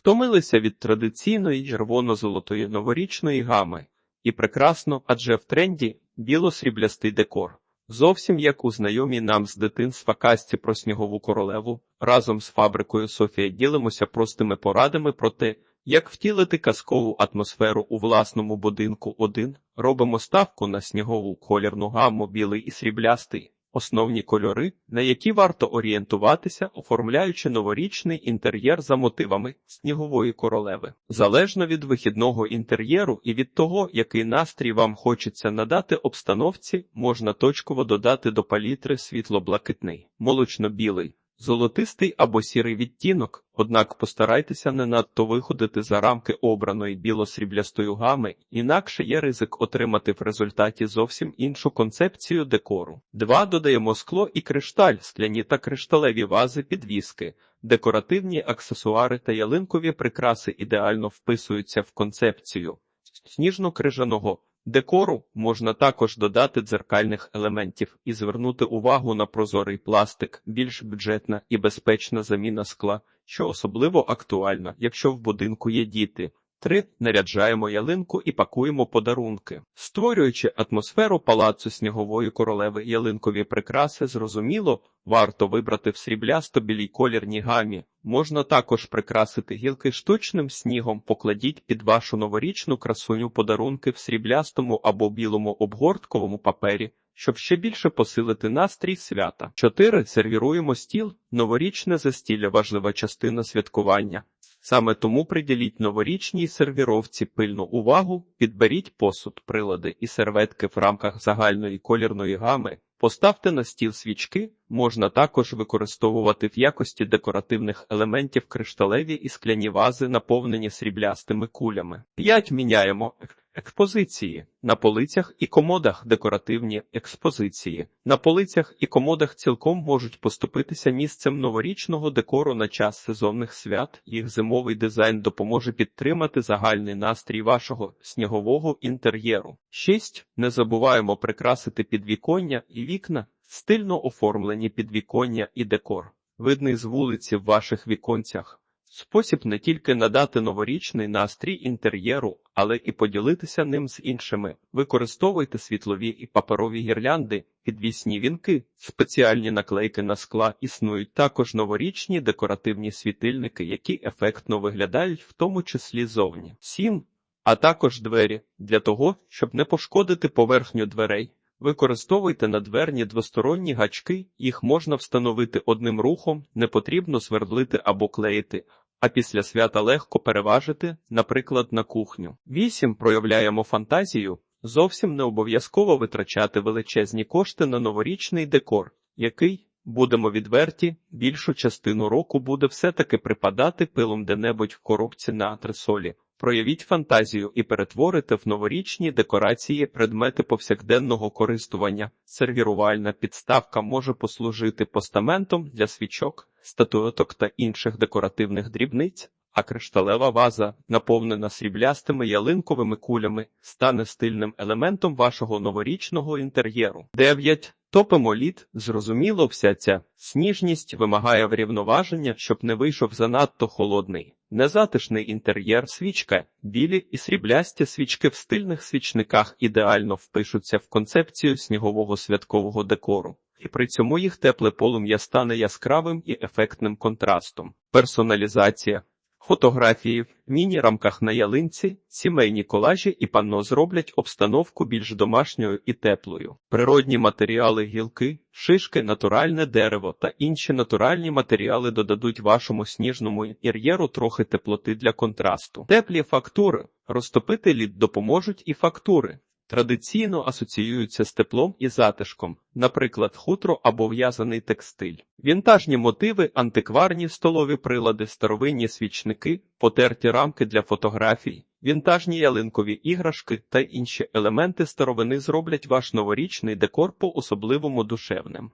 Втомилися від традиційної червоно-золотої новорічної гами. І прекрасно, адже в тренді біло-сріблястий декор. Зовсім як у знайомій нам з дитинства казці про снігову королеву, разом з фабрикою Софія ділимося простими порадами про те, як втілити казкову атмосферу у власному будинку. Один робимо ставку на снігову колірну гамму білий і сріблястий. Основні кольори, на які варто орієнтуватися, оформляючи новорічний інтер'єр за мотивами снігової королеви. Залежно від вихідного інтер'єру і від того, який настрій вам хочеться надати обстановці, можна точково додати до палітри світло-блакитний, молочно-білий, золотистий або сірий відтінок, однак постарайтеся не надто виходити за рамки обраної біло-сріблястої гами, інакше є ризик отримати в результаті зовсім іншу концепцію декору. 2. Додаємо скло і кришталь, скляні та кришталеві вази підвіски. Декоративні аксесуари та ялинкові прикраси ідеально вписуються в концепцію сніжно-крижаного декору. Можна також додати дзеркальних елементів і звернути увагу на прозорий пластик, більш бюджетна і безпечна заміна скла, що особливо актуальна, якщо в будинку є діти. 3. Наряджаємо ялинку і пакуємо подарунки. Створюючи атмосферу палацу снігової королеви ялинкові прикраси, зрозуміло, варто вибрати в сріблясто-білій колірній гамі. Можна також прикрасити гілки штучним снігом, покладіть під вашу новорічну красуню подарунки в сріблястому або білому обгортковому папері. Щоб ще більше посилити настрій свята. 4. Сервіруємо стіл. Новорічне застілля важлива частина святкування. Саме тому приділіть новорічній сервіровці пильну увагу, підберіть посуд, прилади і серветки в рамках загальної колірної гами, поставте на стіл свічки, можна також використовувати в якості декоративних елементів кришталеві і скляні вази, наповнені сріблястими кулями. 5. Міняємо Експозиції на полицях і комодах декоративні експозиції. На полицях і комодах цілком можуть поступитися місцем новорічного декору на час сезонних свят. Їх зимовий дизайн допоможе підтримати загальний настрій вашого снігового інтер'єру. 6. Не забуваємо прикрасити підвіконня і вікна, стильно оформлені підвіконня і декор, видний з вулиці в ваших віконцях. Спосіб не тільки надати новорічний настрій інтер'єру, але і поділитися ним з іншими. Використовуйте світлові і паперові гірлянди, підвісні вінки, спеціальні наклейки на скла існують також новорічні декоративні світильники, які ефектно виглядають, в тому числі зовні. 7. А також двері для того, щоб не пошкодити поверхню дверей. Використовуйте надверні двосторонні гачки, їх можна встановити одним рухом, не потрібно свердлити або клеїти, а після свята легко переважити, наприклад, на кухню. 8. Проявляємо фантазію. Зовсім не обов'язково витрачати величезні кошти на новорічний декор, який, будемо відверті, більшу частину року буде все-таки припадати пилом де-небудь в коробці на атресолі. Проявіть фантазію і перетворите в новорічні декорації предмети повсякденного користування. Сервірувальна підставка може послужити постаментом для свічок, статуеток та інших декоративних дрібниць, а кришталева ваза, наповнена сріблястими ялинковими кулями, стане стильним елементом вашого новорічного інтер'єру. 9. Топимо лід, зрозуміло, вся ця сніжність вимагає врівноваження, щоб не вийшов занадто холодний. Незатишний інтер'єр свічка, білі і сріблясті свічки в стильних свічниках ідеально впишуться в концепцію снігового святкового декору, і при цьому їх тепле полум'я стане яскравим і ефектним контрастом. Персоналізація Фотографії в міні-рамках на ялинці, сімейні колажі і панно зроблять обстановку більш домашньою і теплою. Природні матеріали гілки, шишки, натуральне дерево та інші натуральні матеріали додадуть вашому сніжному інтер'єру трохи теплоти для контрасту. Теплі фактури розтопити лід допоможуть і фактури. Традиційно асоціюються з теплом і затишком, наприклад, хутро або в'язаний текстиль. Вінтажні мотиви, антикварні столові прилади, старовинні свічники, потерті рамки для фотографій, вінтажні ялинкові іграшки та інші елементи старовини зроблять ваш новорічний декор по особливому душевним.